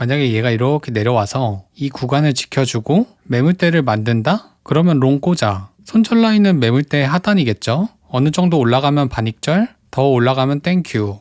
만약에 얘가 이렇게 내려와서 이 구간을 지켜주고 매물대를 만든다? 그러면 롱 꽂아. 손절 라인은 매물대의 하단이겠죠? 어느 정도 올라가면 반익절, 더 올라가면 땡큐.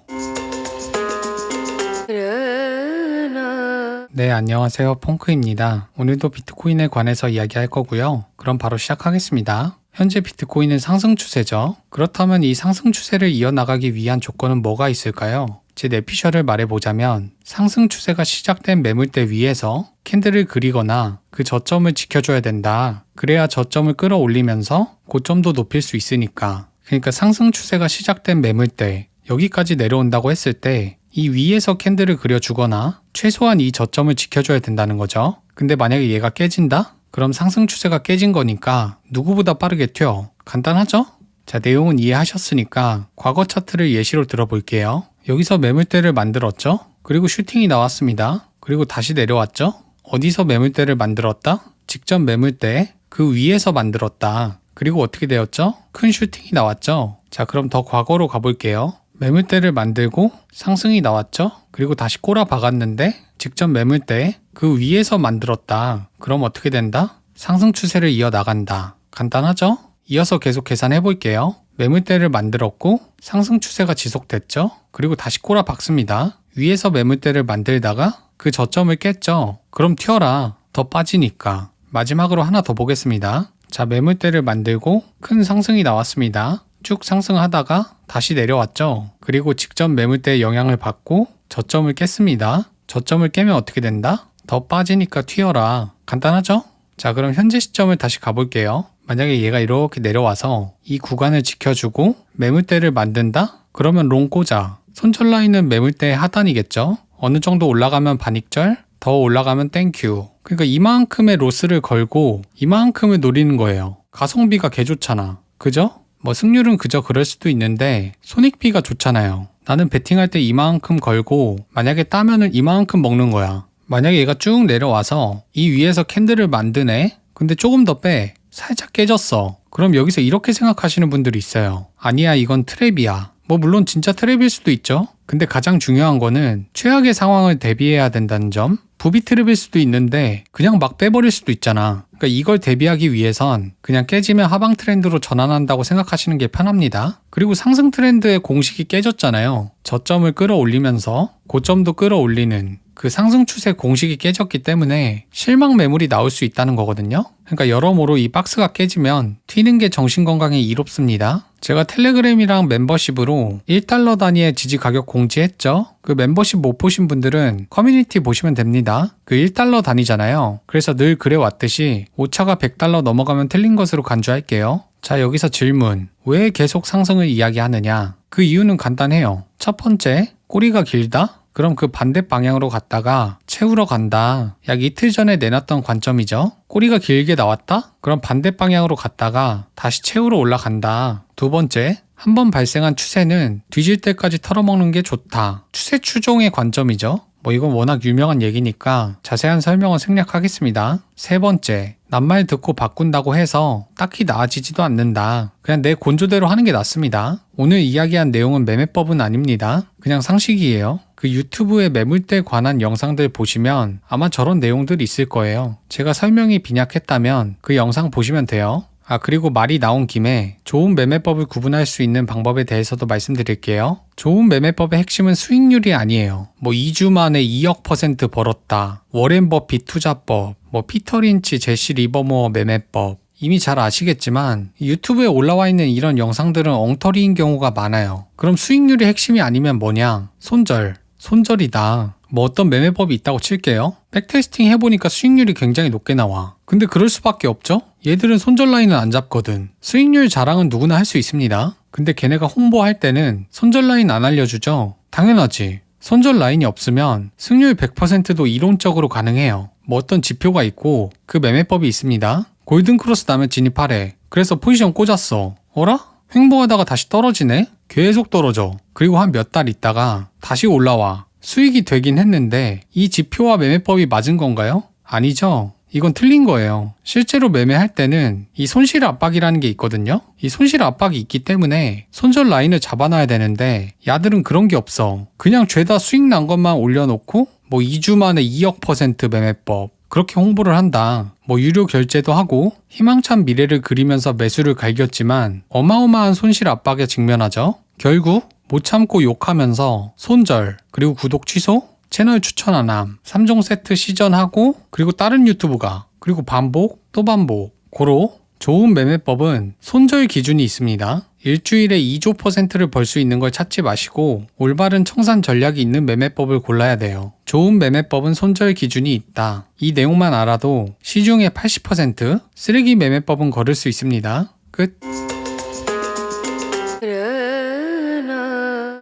네, 안녕하세요. 펑크입니다. 오늘도 비트코인에 관해서 이야기할 거고요. 그럼 바로 시작하겠습니다. 현재 비트코인은 상승 추세죠. 그렇다면 이 상승 추세를 이어나가기 위한 조건은 뭐가 있을까요? 제 내피셜을 말해보자면 상승 추세가 시작된 매물대 위에서 캔들을 그리거나 그 저점을 지켜줘야 된다. 그래야 저점을 끌어올리면서 고점도 높일 수 있으니까. 그러니까 상승 추세가 시작된 매물대 여기까지 내려온다고 했을 때 이 위에서 캔들을 그려주거나 최소한 이 저점을 지켜줘야 된다는 거죠. 근데 만약에 얘가 깨진다? 그럼 상승 추세가 깨진 거니까 누구보다 빠르게 튀어. 간단하죠? 자, 내용은 이해하셨으니까 과거 차트를 예시로 들어볼게요. 여기서 매물대를 만들었죠? 그리고 슈팅이 나왔습니다. 그리고 다시 내려왔죠? 어디서 매물대를 만들었다? 직전 매물대 그 위에서 만들었다. 그리고 어떻게 되었죠? 큰 슈팅이 나왔죠? 자, 그럼 더 과거로 가볼게요. 매물대를 만들고 상승이 나왔죠? 그리고 다시 꼬라 박았는데 직전 매물대 그 위에서 만들었다. 그럼 어떻게 된다? 상승 추세를 이어 나간다. 간단하죠? 이어서 계속 계산해 볼게요. 매물대를 만들었고 상승 추세가 지속됐죠? 그리고 다시 꼬라 박습니다. 위에서 매물대를 만들다가 그 저점을 깼죠? 그럼 튀어라. 더 빠지니까. 마지막으로 하나 더 보겠습니다. 자, 매물대를 만들고 큰 상승이 나왔습니다. 쭉 상승하다가 다시 내려왔죠. 그리고 직전 매물대의 영향을 받고 저점을 깼습니다. 저점을 깨면 어떻게 된다? 더 빠지니까 튀어라. 간단하죠? 자, 그럼 현재 시점을 다시 가볼게요. 만약에 얘가 이렇게 내려와서 이 구간을 지켜주고 매물대를 만든다? 그러면 롱 꽂아. 손절 라인은 매물대의 하단이겠죠? 어느 정도 올라가면 반익절, 더 올라가면 땡큐. 그러니까 이만큼의 로스를 걸고 이만큼을 노리는 거예요. 가성비가 개 좋잖아. 그죠? 뭐 승률은 그저 그럴 수도 있는데 손익비가 좋잖아요. 나는 베팅할 때 이만큼 걸고 만약에 따면은 이만큼 먹는 거야. 만약에 얘가 쭉 내려와서 이 위에서 캔들을 만드네? 근데 조금 더 빼. 살짝 깨졌어. 그럼 여기서 이렇게 생각하시는 분들이 있어요. 아니야, 이건 트랩이야. 뭐 물론 진짜 트랩일 수도 있죠. 근데 가장 중요한 거는 최악의 상황을 대비해야 된다는 점. 부비 트랩일 수도 있는데 그냥 막 빼버릴 수도 있잖아. 그러니까 이걸 대비하기 위해선 그냥 깨지면 하방 트렌드로 전환한다고 생각하시는 게 편합니다. 그리고 상승 트렌드의 공식이 깨졌잖아요. 저점을 끌어올리면서 고점도 끌어올리는 그 상승 추세 공식이 깨졌기 때문에 실망 매물이 나올 수 있다는 거거든요. 그러니까 여러모로 이 박스가 깨지면 튀는 게 정신 건강에 이롭습니다. 제가 텔레그램이랑 멤버십으로 1달러 단위의 지지 가격 공지했죠. 그 멤버십 못 보신 분들은 커뮤니티 보시면 됩니다. 그 1달러 단위잖아요. 그래서 늘 그래 왔듯이 오차가 100달러 넘어가면 틀린 것으로 간주할게요. 자, 여기서 질문. 왜 계속 상승을 이야기하느냐? 그 이유는 간단해요. 첫 번째, 꼬리가 길다? 그럼 그 반대 방향으로 갔다가 채우러 간다. 약 이틀 전에 내놨던 관점이죠. 꼬리가 길게 나왔다? 그럼 반대 방향으로 갔다가 다시 채우러 올라간다. 두 번째, 한 번 발생한 추세는 뒤질 때까지 털어먹는 게 좋다. 추세 추종의 관점이죠. 뭐 이건 워낙 유명한 얘기니까 자세한 설명은 생략하겠습니다. 세 번째, 낱말 듣고 바꾼다고 해서 딱히 나아지지도 않는다. 그냥 내 곤조대로 하는 게 낫습니다. 오늘 이야기한 내용은 매매법은 아닙니다. 그냥 상식이에요. 그 유튜브에 매물대 관한 영상들 보시면 아마 저런 내용들 있을 거예요. 제가 설명이 빈약했다면 그 영상 보시면 돼요. 아, 그리고 말이 나온 김에 좋은 매매법을 구분할 수 있는 방법에 대해서도 말씀드릴게요. 좋은 매매법의 핵심은 수익률이 아니에요. 뭐 2주 만에 2억 퍼센트 벌었다. 워렌 버핏 투자법, 뭐 피터 린치, 제시 리버모어 매매법. 이미 잘 아시겠지만 유튜브에 올라와 있는 이런 영상들은 엉터리인 경우가 많아요. 그럼 수익률이 핵심이 아니면 뭐냐? 손절. 손절이다. 뭐 어떤 매매법이 있다고 칠게요. 백테스팅 해보니까 수익률이 굉장히 높게 나와. 근데 그럴 수밖에 없죠? 얘들은 손절 라인은 안 잡거든. 수익률 자랑은 누구나 할 수 있습니다. 근데 걔네가 홍보할 때는 손절 라인 안 알려주죠? 당연하지. 손절 라인이 없으면 승률 100%도 이론적으로 가능해요. 뭐 어떤 지표가 있고 그 매매법이 있습니다. 골든 크로스 나면 진입하래. 그래서 포지션 꽂았어. 어라? 횡보하다가 다시 떨어지네? 계속 떨어져. 그리고 한 몇 달 있다가 다시 올라와. 수익이 되긴 했는데 이 지표와 매매법이 맞은 건가요? 아니죠. 이건 틀린 거예요. 실제로 매매할 때는 이 손실 압박이라는 게 있거든요. 이 손실 압박이 있기 때문에 손절 라인을 잡아놔야 되는데 야들은 그런 게 없어. 그냥 죄다 수익 난 것만 올려놓고 뭐 2주 만에 2억 퍼센트 매매법 그렇게 홍보를 한다. 뭐 유료 결제도 하고 희망찬 미래를 그리면서 매수를 갈겼지만 어마어마한 손실 압박에 직면하죠. 결국 못 참고 욕하면서 손절 그리고 구독 취소 채널 추천 안 함, 3종 세트 시전하고 그리고 다른 유튜브가 그리고 반복 또 반복 고로 좋은 매매법은 손절 기준이 있습니다. 일주일에 2조 퍼센트를 벌 수 있는 걸 찾지 마시고 올바른 청산 전략이 있는 매매법을 골라야 돼요. 좋은 매매법은 손절 기준이 있다. 이 내용만 알아도 시중의 80% 쓰레기 매매법은 걸을 수 있습니다. 끝.